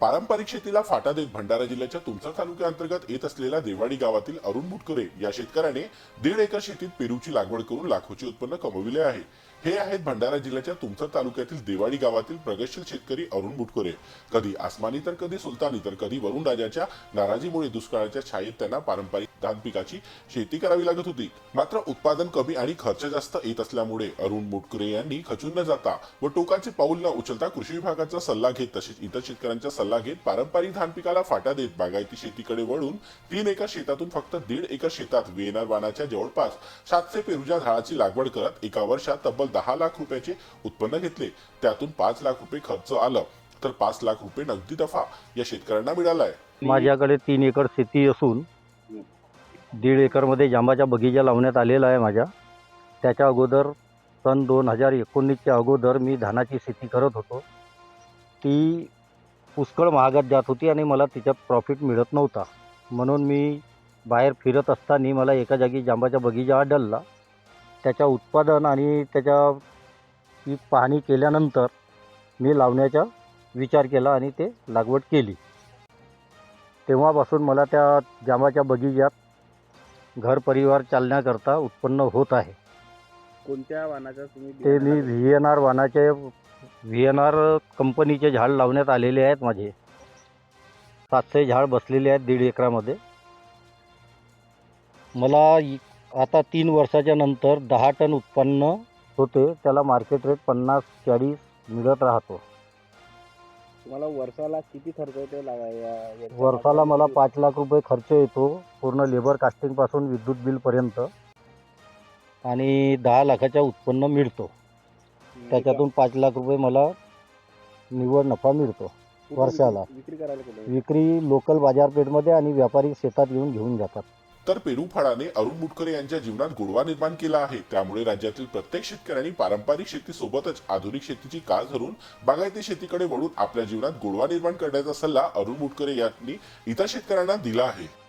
पारंपरिक शेतीला फाटा देत भंडारा जिल्ह्याच्या तुमसर तालुक्याअंतर्गत येत असलेल्या देवाडी गावातील अरुण मुटकुरे या शेतकऱ्याने दीड एकर शेतीत पेरूची लागवड करून लाखोचे उत्पन्न कमविले आहे. हे आहेत भंडारा जिल्ह्याच्या तुमसर तालुक्यातील देवाडी गावातील प्रगतशील शेतकरी अरुण मुटकुरे. कधी आसमानी तर कधी सुलतानी तर कधी वरुण राजाच्या नाराजीमुळे दुष्काळाच्या छायेत त्यांना पारंपरिक धान पिकाची शेती करावी लागत होती. मात्र उत्पादन कमी आणि खर्च जास्त येत असल्यामुळे अरुण मुटकुरे यांनी खचून न जाता व टोकाचे पाऊल न उचलता कृषी विभागाचा सल्ला घेत तसेच इतर शेतकऱ्यांचा सल्ला घेत पारंपरिक धान पिकाला फाटा देत बागायती शेतीकडे वळून तीन एकर शेतातून फक्त दीड एकर शेतात वेणार वाणाच्या जवळपास सातशे पेरूच्या झाडाची लागवड करत एका वर्षात तब्बल दहा लाख रुपयाचे उत्पन्न घेतले. त्यातून पाच लाख रुपये खर्च आलं. तर पाच लाख रुपये नगदी दफा या शेतकऱ्यांना मिळालाय. माझ्याकडे तीन एकर शेती असून दीड एकरमध्ये जांबाचा बगीचा लावण्यात आलेला आहे माझ्या. त्याच्या अगोदर सन दोन हजार एकोणीसच्या अगोदर मी धानाची शेती करत होतो. ती पुष्कळ महागात जात होती आणि मला तिच्यात प्रॉफिट मिळत नव्हता. म्हणून मी बाहेर फिरत असताना मला एका जागी जांबाचा बगीचा आढळला. त्याच्या उत्पादन आणि त्याच्या पीक पाहणी केल्यानंतर मी लावण्याचा विचार केला आणि ते लागवड केली. तेव्हापासून मला त्या जांबाच्या बगीचात घर परिवार चालण्याकरता उत्पन्न होत आहे. कोणत्या वाहनाचा तुम्ही ते बियाणं मी लावले? व्ही एन आर वाहनाचे व्ही एन आर कंपनीचे झाड लावण्यात आलेले आहेत माझे. सातशे झाड बसलेले आहेत दीड एकरामध्ये. मला इ- आता तीन वर्षाच्या नंतर दहा टन उत्पन्न होते. त्याला मार्केट रेट पन्नास चाळीस मिळत राहतो. तुम्हाला वर्षाला किती खर्च येतो वर्षाला? मला पाच लाख रुपये खर्च येतो. पूर्ण लेबर कास्टिंगपासून विद्युत बिलपर्यंत आणि दहा लाखाचा उत्पन्न मिळतो. त्याच्यातून पाच लाख रुपये मला निव्वळ नफा मिळतो वर्षाला. विक्री लोकल बाजारपेठमध्ये आणि व्यापारी शेतात येऊन घेऊन जातात. तर पेरू फळाने अरुण मुटकरे यांच्या जीवनात गोडवा निर्माण केला आहे. त्यामुळे राज्यातील प्रत्येक शेतकऱ्यांनी पारंपरिक शेतीसोबतच आधुनिक शेतीची काळ धरून बागायती शेतीकडे वळून आपल्या जीवनात गोडवा निर्माण करण्याचा सल्ला अरुण मुटकरे यांनी इतर शेतकऱ्यांना दिला आहे.